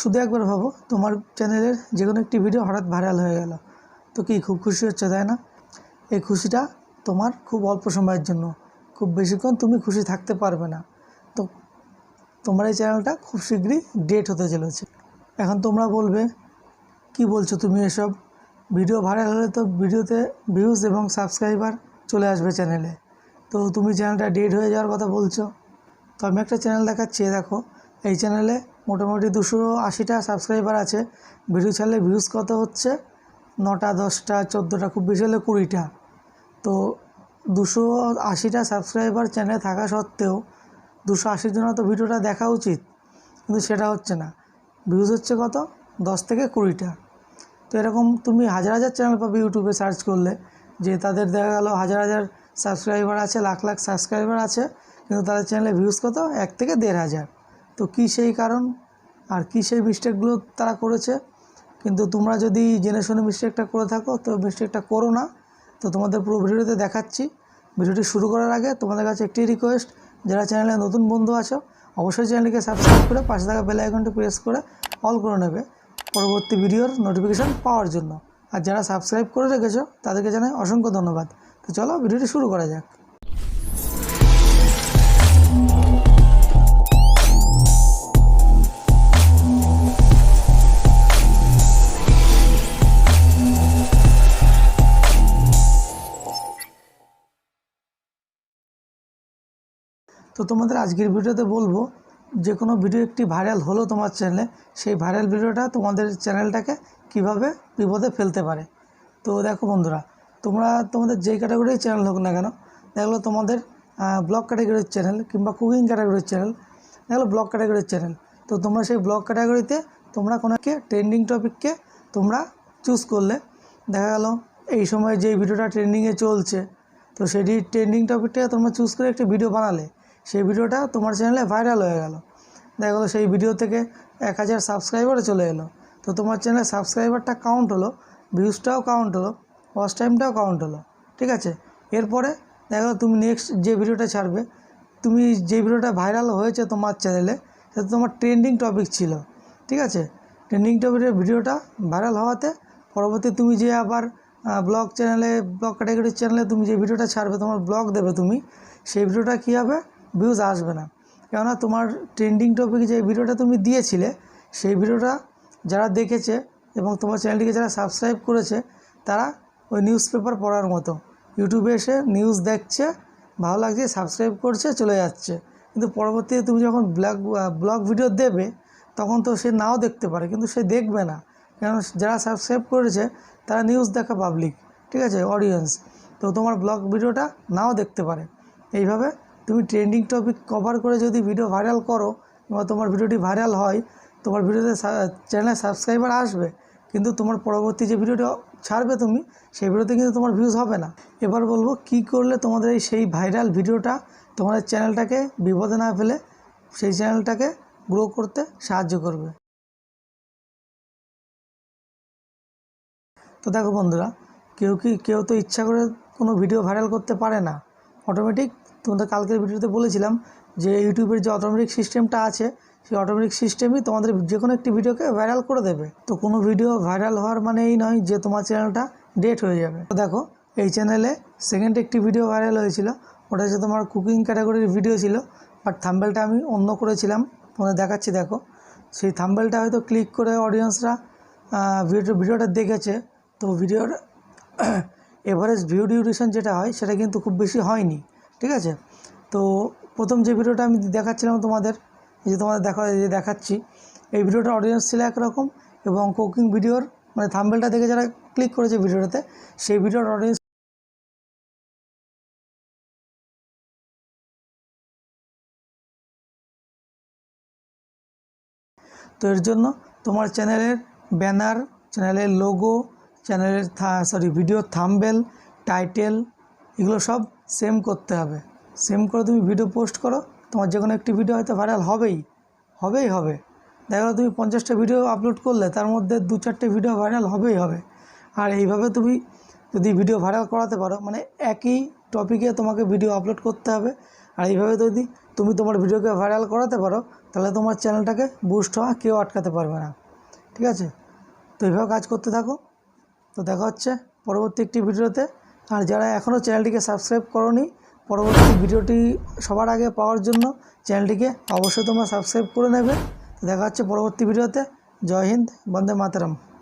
শুধু একবার ভাবো, তোমার চ্যানেলের যে কোনো একটি ভিডিও হঠাৎ ভাইরাল হয়ে গেল। তো কি, খুব খুশি হচ্ছে, তাই না? এই খুশিটা তোমার খুব অল্প সময়ের জন্য। খুব বেশিক্ষণ তুমি খুশি থাকতে পারবে না। তো তোমার এই চ্যানেলটা খুব শীঘ্রই ডেট হতে চলেছে। এখন তোমরা বলবে, কি বলছো তুমি এসব? ভিডিও ভাইরাল হলে তো ভিডিওতে ভিউজ এবং সাবস্ক্রাইবার চলে আসবে চ্যানেলে তো তুমি চ্যানেলটা ডেট হয়ে যাওয়ার কথা বলছো। তো আমি একটা চ্যানেল দেখাচ্ছি দেখো। এই চ্যানেলে মোটামুটি দুশো আশিটা সাবস্ক্রাইবার আছে। ভিডিও ছাড়লে ভিউজ কত হচ্ছে? নটা, দশটা, চোদ্দোটা, খুব বেশি হলে কুড়িটা। তো দুশো আশিটা সাবস্ক্রাইবার চ্যানেলে থাকা সত্ত্বেও দুশো আশির জন্য তো ভিডিওটা দেখা উচিত। কিন্তু সেটা হচ্ছে না। ভিউজ হচ্ছে কত? দশ থেকে কুড়িটা। তো এরকম তুমি হাজার হাজার চ্যানেল পাবে ইউটিউবে সার্চ করলে। যে তাদের দেখা গেল হাজার হাজার সাবস্ক্রাইবার আছে, লাখ লাখ সাবস্ক্রাইবার আছে। কিন্তু তাদের চ্যানেলে ভিউজ কত? এক থেকে দেড় হাজার। তো কী সেই কারণ? আর কী সেই মিস্টেকগুলো তারা করেছে? কিন্তু তোমরা যদি জেনে শুনে মিস্টেকটা করে থাকো, তো মিস্টেকটা করো না। তো তোমাদের পুরো ভিডিওতে দেখাচ্ছি। ভিডিওটি শুরু করার আগে তোমাদের কাছে একটি রিকোয়েস্ট যারা চ্যানেলে নতুন বন্ধু আছো, অবশ্যই চ্যানেলটিকে সাবস্ক্রাইব করে পাশে থাকা বেল আইকনটি প্রেস করে অল করে নেবে পরবর্তী ভিডিওর নোটিফিকেশান পাওয়ার জন্য। আর যারা সাবস্ক্রাইব করে রেখেছো, তাদেরকে জানাই অসংখ্য ধন্যবাদ। তো চলো ভিডিওটি শুরু করা যাক। তো তোমাদের আজকের ভিডিওতে বলব, যে কোনো ভিডিও একটি ভাইরাল হলো তোমার চ্যানেলে সেই ভাইরাল ভিডিওটা তোমাদের চ্যানেলটাকে কীভাবে বিপদে ফেলতে পারে। তো দেখো বন্ধুরা, তোমরা তোমাদের যেই ক্যাটাগরির চ্যানেল হোক না কেন, দেখল তোমাদের ব্লগ ক্যাটাগরির চ্যানেল কিংবা কুকিং ক্যাটাগরির চ্যানেল দেখল ব্লগ ক্যাটাগরির চ্যানেল তো তোমরা সেই ব্লগ ক্যাটাগরিতে তোমরা কোনো ট্রেন্ডিং টপিককে তোমরা চুজ করলে, দেখা গেল এই সময় যেই ভিডিওটা ট্রেন্ডিংয়ে চলছে, তো সেটি ট্রেন্ডিং টপিকটাকে তোমরা চুজ করে একটি ভিডিও বানালে। সেই ভিডিওটা তোমার চ্যানেলে ভাইরাল হয়ে গেল। দেখা গেলো সেই ভিডিও থেকে এক হাজার সাবস্ক্রাইবারে চলে এলো। তো তোমার চ্যানেলে সাবস্ক্রাইবারটা কাউন্ট হলো ভিউজটাও কাউন্ট হলো ওয়াচ টাইমটাও কাউন্ট হলো, ঠিক আছে? এরপরে দেখা গেলো তুমি নেক্সট যে ভিডিওটা ছাড়বে, তুমি যে ভিডিওটা ভাইরাল হয়েছে তোমার চ্যানেলে, সেটা তোমার ট্রেন্ডিং টপিক ছিল, ঠিক আছে? ট্রেন্ডিং টপিকের ভিডিওটা ভাইরাল হওয়াতে পরবর্তী তুমি যে আবার ব্লগ চ্যানেলে ব্লগ ক্যাটাগরির চ্যানেলে তুমি যে ভিডিওটা ছাড়বে, তোমার ব্লগ দেবে তুমি, সেই ভিডিওটা কী হবে? ভিউজ আসবে না। কেননা তোমার ট্রেন্ডিং টপিকে যে ভিডিওটা তুমি দিয়েছিলে, সেই ভিডিওটা যারা দেখেছে এবং তোমার চ্যানেলটিকে যারা সাবস্ক্রাইব করেছে, তারা ওই নিউজ পেপার পড়ার মতো। ইউটিউবে এসে নিউজ দেখছে, ভালো লাগছে সাবস্ক্রাইব করছে, চলে যাচ্ছে। কিন্তু পরবর্তীতে তুমি যখন ব্লগ ব্লগ ভিডিও দেবে, তখন তো সে নাও দেখতে পারে, কিন্তু সে দেখবে না। কেন যারা সাবস্ক্রাইব করেছে, তারা নিউজ দেখা পাবলিক ঠিক আছে অডিয়েন্স তো তোমার ব্লগ ভিডিওটা নাও দেখতে পারে। এইভাবে তুমি ট্রেন্ডিং টপিক কভার করে যদি ভিডিও ভাইরাল করো বা তোমার ভিডিওটি ভাইরাল হয়, তোমার ভিডিওতে চ্যানেলে সাবস্ক্রাইবার আসবে, কিন্তু তোমার পরবর্তী যে ভিডিওটি ছাড়বে তুমি, সেই ভিডিওতে কিন্তু তোমার ভিউজ হবে না। এবার বলব কি করলে তোমাদের এই সেই ভাইরাল ভিডিওটা তোমাদের চ্যানেলটাকে বিপদে না ফেলে, সেই চ্যানেলটাকে গ্রো করতে সাহায্য করবে। তো দেখো বন্ধুরা, কেউ কি, কেউ তো ইচ্ছা করে কোনো ভিডিও ভাইরাল করতে পারে না। অটোমেটিক তোমাদের কালকের ভিডিওতে বলেছিলাম যে ইউটিউবের যে অটোমেটিক সিস্টেমটা আছে, সেই অটোমেটিক সিস্টেমই তোমাদের যে কোনো একটি ভিডিওকে ভাইরাল করে দেবে। তো কোনো ভিডিও ভাইরাল হওয়ার মানে এই নয় যে তোমার চ্যানেলটা ডেট হয়ে যাবে। তো দেখো, এই চ্যানেলে সেকেন্ড একটি ভিডিও ভাইরাল হয়েছিল ওটা হচ্ছে তোমার কুকিং ক্যাটাগরির ভিডিও ছিল বাট থাম্বেলটা আমি অন্য করেছিলাম, তোমাদের দেখাচ্ছি দেখো। সেই থাম্বেলটা হয়তো ক্লিক করে অডিয়েন্সরা ভিডিও ভিডিওটা দেখেছে, তো ভিডিওর এভারেজ ভিউ ডিউরেশন যেটা হয়, সেটা কিন্তু খুব বেশি হয়নি, ঠিক আছে? তো প্রথম যে ভিডিওটা আমি দেখাচ্ছিলাম তোমাদের যে তোমাদের দেখা যে দেখাচ্ছি, এই ভিডিওটার অডিয়েন্স ছিল একরকম এবং কুকিং ভিডিওর মানে থাম্বেলটা দেখে যারা ক্লিক করেছে ভিডিওটাতে সেই ভিডিওর অডিয়েন্স তো এর জন্য তোমার চ্যানেলের ব্যানার চ্যানেলের লোগো চ্যানেলের সরি ভিডিও থাম্বেল টাইটেল এগুলো সব সেম করতে হবে। সেম করে তুমি ভিডিও পোস্ট করো, তোমার যে কোনো একটি ভিডিও হয়তো ভাইরাল হবেই হবেই হবে। দেখা তুমি পঞ্চাশটা ভিডিও আপলোড করলে, তার মধ্যে দু চারটে ভিডিও ভাইরাল হবেই হবে। আর এইভাবে তুমি যদি ভিডিও ভাইরাল করাতে পারো মানে একই টপিকে তোমাকে ভিডিও আপলোড করতে হবে। আর এইভাবে যদি তুমি তোমার ভিডিওকে ভাইরাল করাতে পারো, তাহলে তোমার চ্যানেলটাকে বুস্ট হওয়া কেউ আটকাতে পারবে না। ঠিক আছে? তো এইভাবে কাজ করতে থাকো। তো দেখা হচ্ছে পরবর্তী একটি ভিডিওতে। আর যারা এখনও চ্যানেলটিকে সাবস্ক্রাইব করনি, পরবর্তী ভিডিওটি সবার আগে পাওয়ার জন্য চ্যানেলটিকে অবশ্যই তোমরা সাবস্ক্রাইব করে নেবে। দেখা হচ্ছে পরবর্তী ভিডিওতে। জয় হিন্দ, বন্দে মাতরম।